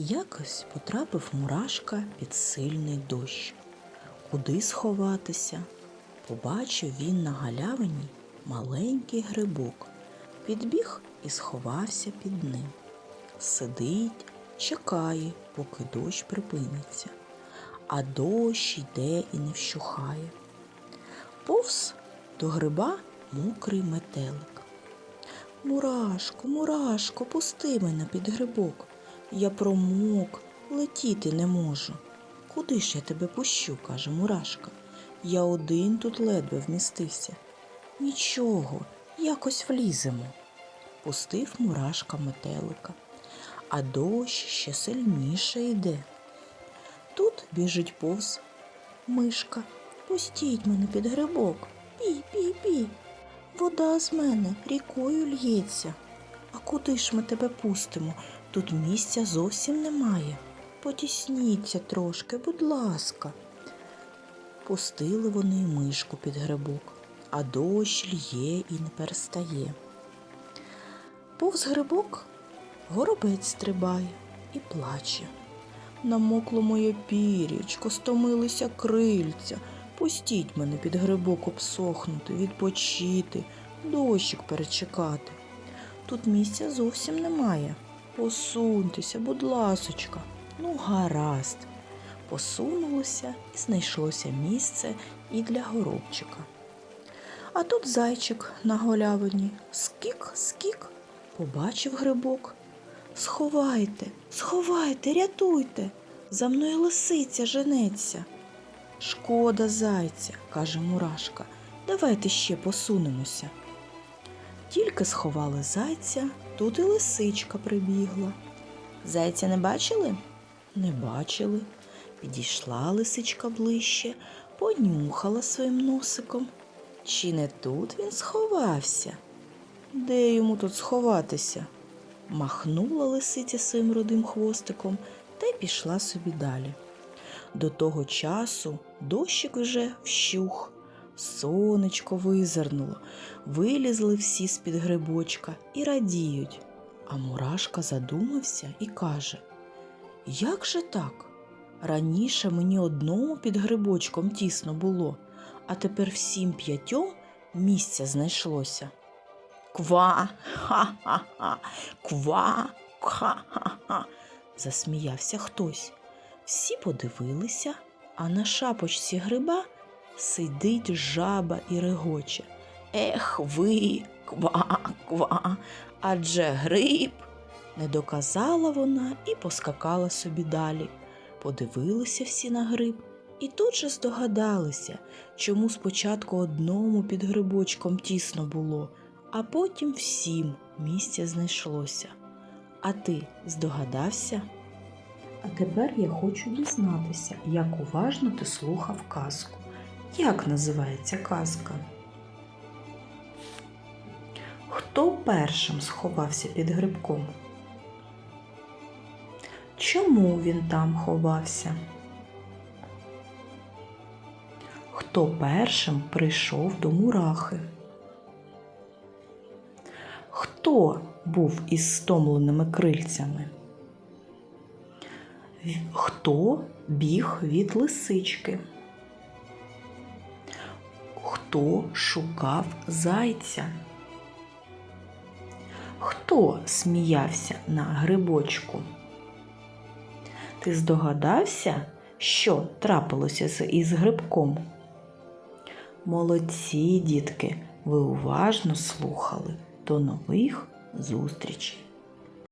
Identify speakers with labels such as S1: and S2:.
S1: Якось потрапив мурашка під сильний дощ. Куди сховатися? Побачив він на галявині маленький грибок. Підбіг і сховався під ним. Сидить, чекає, поки дощ припиниться, а дощ йде і не вщухає. Повз до гриба мокрий метелик. Мурашко, мурашко, пусти мене під грибок. Я промок, летіти не можу. Куди ж я тебе пущу, каже Мурашка. Я один тут ледве вмістився. Нічого, якось вліземо. Пустив Мурашка метелика, а дощ ще сильніше йде. Тут біжить повз мишка. Пустіть мене під грибок. Пі, пі, пі. Вода з мене рікою л'ється. А куди ж ми тебе пустимо? Тут місця зовсім немає. Потісніться трошки, будь ласка. Пустили вони мишку під грибок, а дощ лє і не перестає. Повз грибок горобець стрибає і плаче. Намокло моє пір'ячко, стомилися крильця. Пустіть мене під грибок обсохнути, відпочити, дощик перечекати. Тут місця зовсім немає. Посуньтеся, будь ласочка. Ну, гаразд. Посунулося і знайшлося місце і для горобчика. А тут зайчик на голявині. Скік, скік, побачив грибок. Сховайте, сховайте, рятуйте. За мною лисиця женеться. Шкода зайця, каже Мурашка. Давайте ще посунемося. Тільки сховали зайця, тут і лисичка прибігла. Зайця не бачили? Не бачили. Підійшла лисичка ближче, понюхала своїм носиком. Чи не тут він сховався? Де йому тут сховатися? Махнула лисиця своїм рудим хвостиком та й пішла собі далі. До того часу дощик вже вщух, сонечко визирнуло, вилізли всі з-під грибочка і радіють. А Мурашка задумався і каже: Як же так? Раніше мені одному під грибочком тісно було, а тепер всім п'ятьом місця знайшлося. Ква, ха-ха-ха, ква, ха-ха-ха, засміявся хтось. Всі подивилися, а на шапочці гриба сидить жаба і регоче. Ех ви, ква, ква, адже гриб. Не доказала вона і поскакала собі далі. Подивилися всі на гриб і тут же здогадалися, чому спочатку одному під грибочком тісно було, а потім всім місця знайшлося. А ти здогадався? А тепер я хочу дізнатися, як уважно ти слухав казку. Як називається казка? Хто першим сховався під грибком? Чому він там ховався? Хто першим прийшов до мурахи? Хто був із стомленими крильцями? Хто біг від лисички? Хто шукав зайця? Хто сміявся на грибочку? Ти здогадався, що трапилося із грибком? Молодці, дітки, ви уважно слухали. До нових зустрічей!